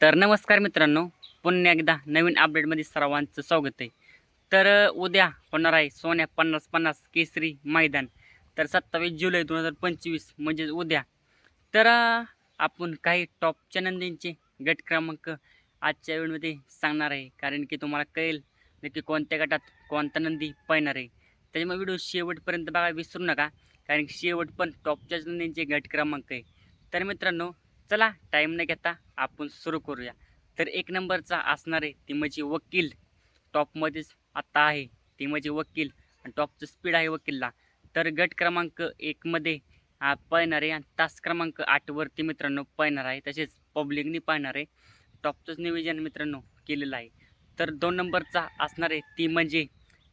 तर नमस्कार मित्रांनो पुन्हा एकदा नवीन अपडेटमध्ये सर्वांचं स्वागत आहे. तर उद्या होणार आहे सोन्या पन्नास पन्नास केसरी मैदान. तर सत्तावीस जुलै दोन हजार पंचवीस म्हणजेच उद्या. तर आपण काही टॉपच्या नंदींचे गट क्रमांक आजच्या वेळेमध्ये सांगणार आहे. कारण की तुम्हाला कळेल नक्की कोणत्या गटात कोणता नंदी पाहणार आहे. त्याच्यामुळे व्हिडिओ शेवटपर्यंत बघा विसरू नका. कारण की शेवट पण टॉपच्याच नंदींचे गट क्रमांक आहे. तर मित्रांनो चला टाईम न घेता आपण सुरू करूया. तर एक नंबरचा असणारे ती म्हणजे वकील टॉपमध्येच आत्ता आहे ती म्हणजे वकील आणि टॉपचं स्पीड आहे वकीलला. तर गट क्रमांक एकमध्ये पळणार आहे आणि तास क्रमांक आठवरती मित्रांनो पळणार आहे. तसेच पब्लिकनी पाहणार आहे. टॉपचंच नियोजन मित्रांनो केलेलं आहे. तर दोन नंबरचा असणार आहे ती म्हणजे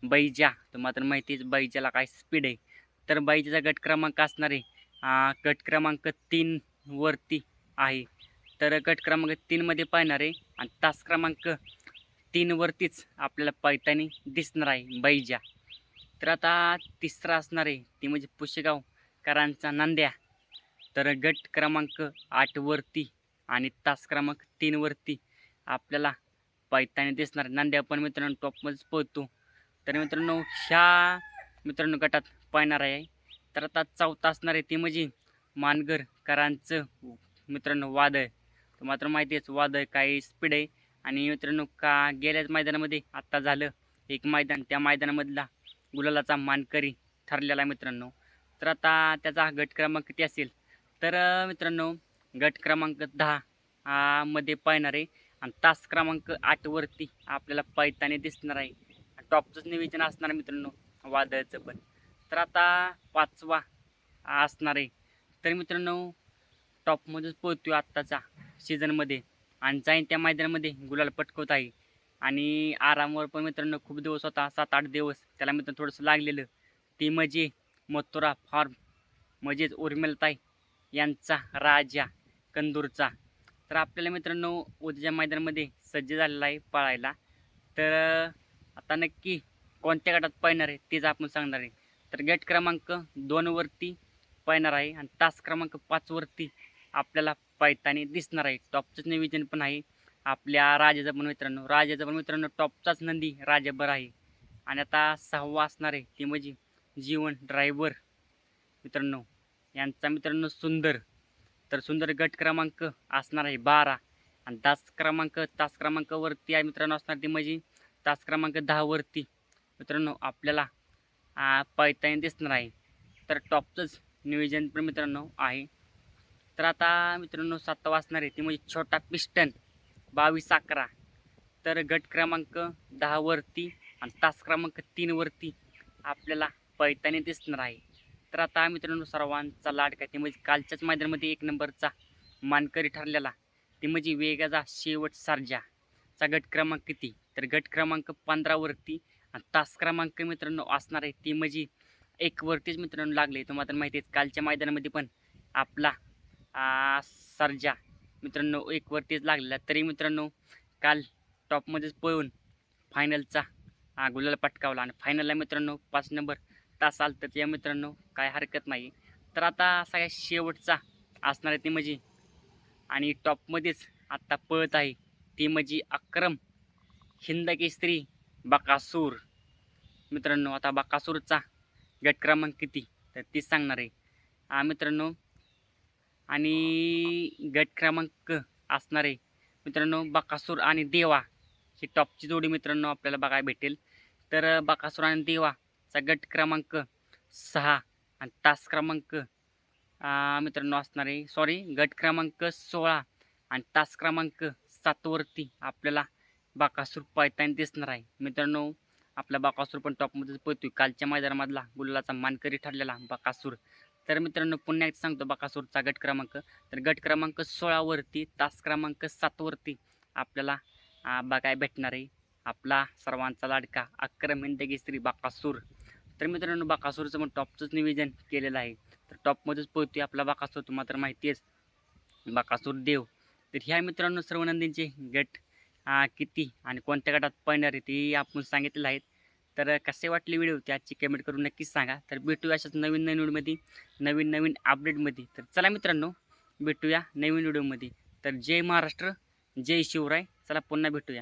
बैजा तुम्हाला तर माहितीच बैजाला काय स्पीड आहे. तर बैजाचा गट क्रमांक असणार आहे गट क्रमांक तीनवरती आहे. तर गट क्रमांक तीनमध्ये पाहणार आहे. आणि तास क्रमांक तीनवरतीच आपल्याला पायतानी दिसणार आहे बैजा. तर आता तिसरा असणार आहे. ती म्हणजे पुशेगावकरांचा नांद्या. तर गट क्रमांक आठवरती आणि तास क्रमांक तीनवरती आपल्याला पायतानी दिसणार आहे. नांद्या पण मित्रांनो टॉपमध्येच पोहतो तर मित्रांनो ह्या मित्रांनो गटात पाहणार आहे. तर आता चौथा असणार आहे. ती म्हणजे मानगरकरांचं मित्रांनो वादळ तर मात्र माहिती आहेच वादळ काही स्पीड आहे. आणि मित्रांनो का गेल्याच मैदानामध्ये आत्ता झालं एक मैदान त्या मैदानामधला गुलालाचा मानकरी ठरलेला आहे मित्रांनो. तर आता त्याचा गट क्रमांक किती असेल? तर मित्रांनो गट क्रमांक दहा मध्ये पाहणार आहे. आणि तास क्रमांक आठवरती आपल्याला पायताने दिसणार आहे. टॉपचंच निवेदन असणार आहे मित्रांनो वादळचं पण. तर आता पाचवा असणार आहे. तर मित्रांनो टॉपमध्येच पोहतोय आत्ताचा सीझनमध्ये. आणि जाईन त्या मैदानामध्ये गुलाल पटकवत आहे. आणि आरामवर पण मित्रांनो खूप दिवस होता सात आठ दिवस. त्याला मित्रांनो थोडंसं लागलेलं. ती म्हणजे मथुरा फार्म म्हणजेच उर्मिलताई यांचा राजा कंदूरचा. तर आपल्याला मित्रांनो उद्याच्या मैदानामध्ये सज्ज झालेला आहे पळायला. तर आता नक्की कोणत्या गटात पाहणार आहे तेच आपण सांगणार आहे. तर गट क्रमांक दोनवरती पाहणार आहे आणि तास क्रमांक पाचवरती आपल्याला पायतानी दिसणार आहे. टॉपचंच नियोजन पण आहे. आपल्या राजाचं पण मित्रांनो राजाचं पण मित्रांनो टॉपचाच नंदी राजाभर आहे. आणि आता सहावा असणार आहे ती म्हणजे जीवन ड्रायव्हर मित्रांनो यांचा मित्रांनो सुंदर. तर सुंदर गट क्रमांक असणार आहे बारा. आणि तास क्रमांक तास क्रमांकावरती आहे मित्रांनो असणार ती म्हणजे तास क्रमांक दहावरती मित्रांनो आपल्याला आ, पायतानी दिसणार आहे. तर टॉपचंच नियोजन पण मित्रांनो आहे. तर आता मित्रांनो सातवा असणार आहे. ती म्हणजे छोटा पिस्टन बावीस अकरा. तर गट क्रमांक दहावरती आणि तास क्रमांक तीनवरती आपल्याला पैताने दिसणार आहे. तर आता मित्रांनो सर्वांचा लाडका ते म्हणजे कालच्याच मैदानामध्ये एक नंबरचा मानकरी ठरलेला. ते म्हणजे वेगाचा शेवट सर्जाचा गट क्रमांक किती? तर गट क्रमांक पंधरावरती आणि तास क्रमांक मित्रांनो असणार आहे. ती म्हणजे एकवरतीच मित्रांनो लागले तुम्हाला तर माहिती आहे कालच्या मैदानामध्ये पण आपला सर्जा. मित्रांनो एकवरतीच लागलेला. तरी मित्रांनो काल टॉपमध्येच पळून फायनलचा गुलाल पटकावला. आणि फायनलला मित्रांनो पाच नंबर तास आलं तर या मित्रांनो काय हरकत नाही. तर आता सगळ्या शेवटचा असणार आहे ती म्हणजे आणि टॉपमध्येच आत्ता पळत आहे ती म्हणजे अक्रम हिंद केसरी बकासूर. मित्रांनो आता बकासूरचा गट क्रमांक किती? तर तीच सांगणार आहे. मित्रांनो आणि गट क्रमांक असणार आहे मित्रांनो बकासूर आणि देवा ही टॉपची जोडी मित्रांनो आपल्याला बघायला भेटेल. तर बकासूर आणि देवाचा गट क्रमांक सहा आणि तास क्रमांक मित्रांनो असणार आहे सॉरी गट क्रमांक सोळा आणि तास क्रमांक सातवरती आपल्याला बाकासूर पायताना दिसणार आहे. मित्रांनो आपला बाकासूर पण टॉपमध्येच पळतोय. कालच्या मैदानामधला गुल्लाचा मानकरी ठरलेला बाकासूर. तर मित्रांनो पुन्हा एकदा सांगतो बाकासूरचा गट क्रमांक. तर गट क्रमांक सोळावरती तास क्रमांक सातवरती आपल्याला बघाय भेटणार आहे. आपला सर्वांचा लाडका अक्रम हिंदकेसरी बाकासूर. तर मित्रांनो बाकासूरचं मग टॉपचंच नियोजन केलेलं आहे. तर टॉपमध्येच पोहतो आपला बाकासूर तुम्हाला तर माहिती आहेच. बाकासूर देव. तर ह्या मित्रांनो सर्व नंदींचे गट किती आणि कोणत्या गटात पळणार आहे ते आपण सांगितलेलं आहे. तर कसे वाटले व्हिडिओ ते आजची कमेंट करून नक्कीच सांगा. तर भेटूया अशाच नवीन नवीन व्हिडिओमध्ये नवीन नवीन अपडेटमध्ये तर चला मित्रांनो भेटूया नवीन व्हिडिओमध्ये तर जय महाराष्ट्र जय शिवराय. चला पुन्हा भेटूया.